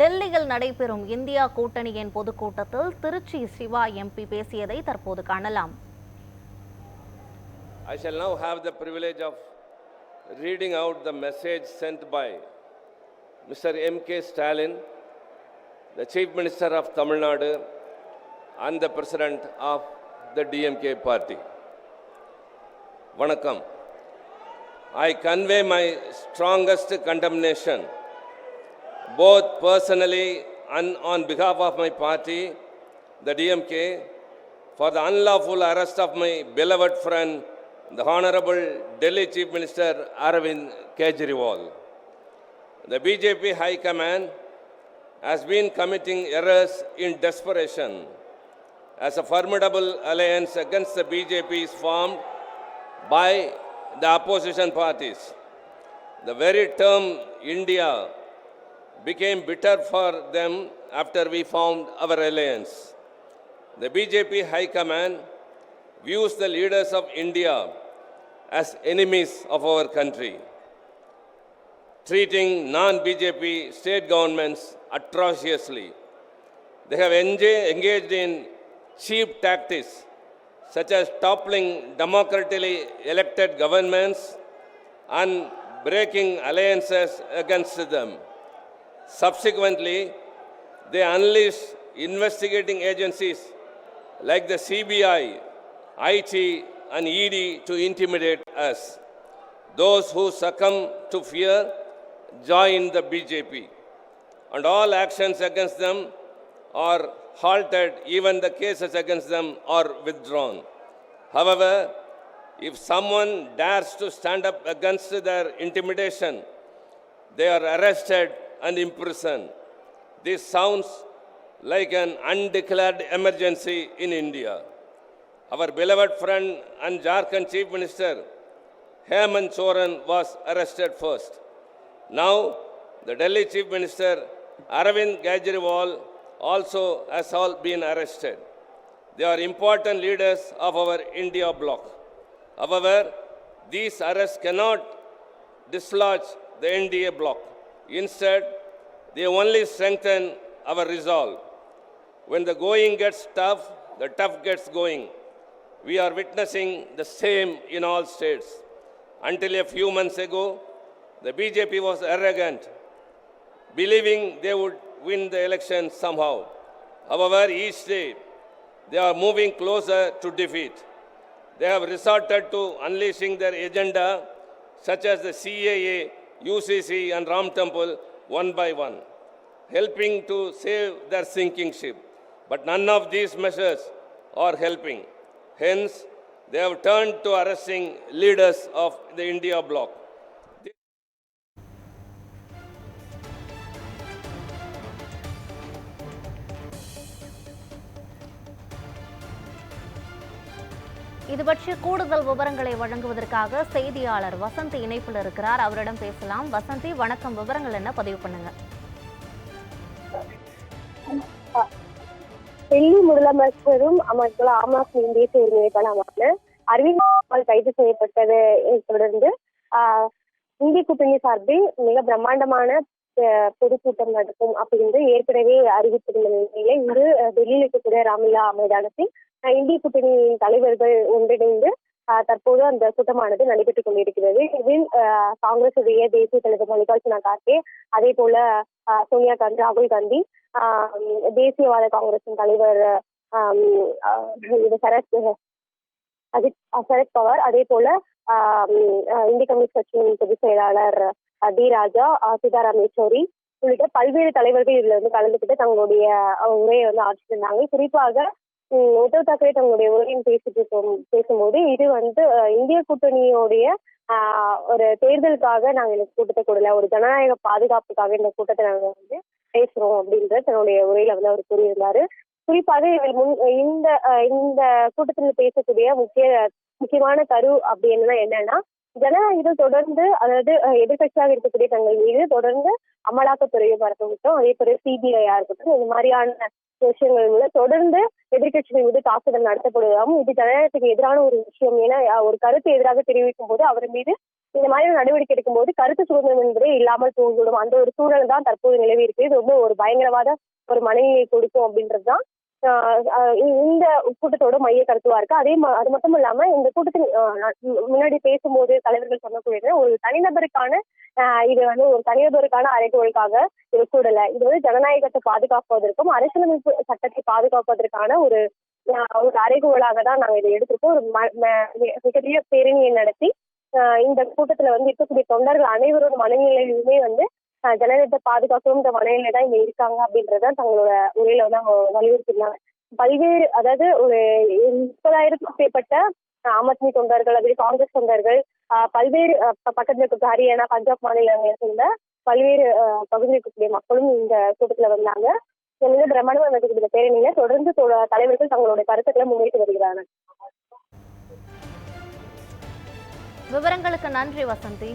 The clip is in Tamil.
டெல்லியில் நடைபெறும் இந்தியா கூட்டணியின் பொதுக்கூட்டத்தில் திருச்சி சிவா எம்பி பேசியதை தற்போது காணலாம் I shall now have the privilege of reading out the message sent by Mr. M.K. Stalin, the Chief Minister of Tamil Nadu and the President of the DMK party. Vanakkam. I convey my strongest condemnation, both personally and on behalf of my party, the DMK, for the unlawful arrest of my beloved friend, the Honorable Delhi Chief Minister Arvind Kejriwal. The BJP High Command has been committing errors in desperation as a formidable alliance against the BJP is formed by the opposition parties. The very term India became bitter for them after we formed our alliance. The BJP High Command views the leaders of India as enemies of our country, treating non BJP state governments atrociously. They have engaged in cheap tactics such as toppling democratically elected governments and breaking alliances against them. Subsequently, they unleash investigating agencies like the CBI, IT, and ED to intimidate us. Those who succumb to fear join the BJP, and all actions against them are halted, even the cases against them are withdrawn. However, if someone dares to stand up against their intimidation, they are arrested and imprisoned. This sounds like an undeclared emergency in India. Our beloved friend and Jharkhand Chief Minister Hemant Soren was arrested first. Now, the Delhi Chief Minister Arvind Kejriwal also has all been arrested. They are important leaders of our India bloc. However, these arrests cannot dislodge the NDA bloc. Instead, they only strengthen our resolve. When the going gets tough, the tough gets going. We are witnessing the same in all states. Until a few months ago, the BJP was arrogant, believing they would win the election somehow. However, each day they are moving closer to defeat. They have resorted to unleashing their agenda, such as the CAA, UCC, and Ram Temple, one by one, helping to save their sinking ship. But none of these measures are helping. Hence, they have turned to arresting leaders of the India bloc. இது பற்றி கூடுதல் விவரங்களை வழங்குவதற்காக செய்தியாளர் வசந்தி இணைப்பில் இருக்கிறார். அவரிடம் பேசலாம். வசந்தி வணக்கம். விவரங்கள் என்ன? பதிவு பண்ணுங்க. டெல்லி முதலமைச்சரும் அமைச்சர் ஆம் ஆத்மி இந்திய ஒருங்கிணைப்பாளருமான அரவிந்த் கெஜ்ரிவால் கைது செய்யப்பட்டதை தொடர்ந்து ஆஹ், இந்திய கூட்டணி சார்பில் மிக பிரம்மாண்டமான பொதுக்கூட்டம் நடக்கும் அப்படின்னு ஏற்கனவே அறிவித்திருந்த நிலையில இன்று டெல்லியில் இருக்கக்கூடிய ராம்லீலா மைதானத்தில் இந்திய கூட்டணியின் தலைவர்கள் ஒன்றிணைந்து ஆஹ், தற்போது அந்த கூட்டமானது நடைபெற்றுக் கொண்டிருக்கிறது. இதில் ஆஹ், காங்கிரசுடைய தேசிய தலைவர் மல்லிகார்ஜுன கார்கே அதே போல சோனியா காந்தி ராகுல் காந்தி ஆஹ் தேசியவாத காங்கிரசின் தலைவர் ஆஹ் சரத் அஜித் சரத் பவார் அதே போல ஆஹ் இந்திய கம்யூனிஸ்ட் கட்சியின் பொதுச் செயலாளர் டி ராஜா சீதாராம் யெச்சூரி உள்ளிட்ட பல்வேறு தலைவர்கள் இதுல வந்து கலந்துக்கிட்டு தங்களுடைய உரையை வந்து ஆற்றிருந்தாங்க குறிப்பாக உத்தவ் தாக்கரே தங்களுடைய உரையும் பேசிட்டு இருக்கும் பேசும்போது இது வந்து இந்திய கூட்டணியோடைய ஒரு தேர்தலுக்காக நாங்க இந்த கூட்டத்தை கூடல ஒரு ஜனநாயக பாதுகாப்புக்காக இந்த கூட்டத்தை நாங்க வந்து பேசுறோம் அப்படின்ற தன்னுடைய உரையில வந்து அவர் கூறியிருந்தாரு. குறிப்பாக இவர் முன் இந்த இந்த கூட்டத்தில் பேசக்கூடிய முக்கிய முக்கியமான கரு அப்படி என்னன்னா என்னன்னா ஜனநாயகத்தில் தொடர்ந்து அதாவது எதிர்கட்சியாக எதிர்க்கட்சியாக இருக்கக்கூடிய தங்கள் மீது தொடர்ந்து அமலாக்கத்துறையை இருக்கட்டும் அதே போல சிபிஐயா இருக்கட்டும் இந்த மாதிரியான விஷயங்கள் மூலம் தொடர்ந்து எதிர்க்கட்சிகள் மீது தாக்குதல் நடத்தப்படுவதாகவும் இது ஜனநாயகத்துக்கு எதிரான ஒரு விஷயம் ஏன்னா ஒரு கருத்து எதிராக தெரிவிக்கும் போது அவர் மீது இந்த மாதிரியான நடவடிக்கை எடுக்கும்போது கருத்து சுதந்திரம் என்பதே இல்லாமல் போய்விடும். அந்த ஒரு சூழல் தான் தற்போது நிலவி இருக்கு இது ரொம்ப ஒரு பயங்கரவாத ஒரு மனநிலையை கொடுக்கும் அப்படின்றதுதான் இந்த கூட்டத்தோட மைய கருத்துவா இருக்கு. அதே அது மட்டும் இல்லாம இந்த கூட்டத்தில் முன்னாடி பேசும்போது தலைவர்கள் சொன்னக்கூடியது ஒரு தனிநபருக்கான ஆஹ் இது வந்து ஒரு தனிநபருக்கான அறைகோளுக்காக இது இது வந்து ஜனநாயகத்தை பாதுகாப்பதற்கும் அரசியலமைப்பு சட்டத்தை பாதுகாப்பதற்கான ஒரு ஒரு அறைகோளாக தான் நாங்க இதை எடுத்திருக்கோம். ஒரு ம- மிக- மிகப்பெரிய பேரணியை நடத்தி ஆஹ் இந்த கூட்டத்துல வந்து இருக்கக்கூடிய தொண்டர்கள் அனைவரோட மனநிலையிலுமே வந்து ஜனநாயகத்தை பாதுகாக்கணுன்ற வலையில தான் இங்க இருக்காங்க அப்படின்றத தங்களோட உரையில வந்து அவங்க வலியுறுத்தினாங்க பல்வேறு அதாவது ஒரு முப்பதாயிரத்துக்கும் மேற்பட்ட ஆம் ஆத்மி தொண்டர்கள் அப்படி காங்கிரஸ் தொண்டர்கள் பல்வேறு பக்கத்துல இருக்க ஹரியானா பஞ்சாப் மாநிலங்களை சேர்ந்த பல்வேறு ஆஹ் பகுதியில் இருக்கக்கூடிய மக்களும் இந்த கூட்டத்துல வந்தாங்க. எனவே பிரம்மாண்டமா நடக்கக்கூடிய பேரணியில தொடர்ந்து தொ- தலைவர்கள் தங்களுடைய கருத்துக்களை முன்வைத்து வருகிறார்கள். விவரங்களுக்கு நன்றி வசந்தி.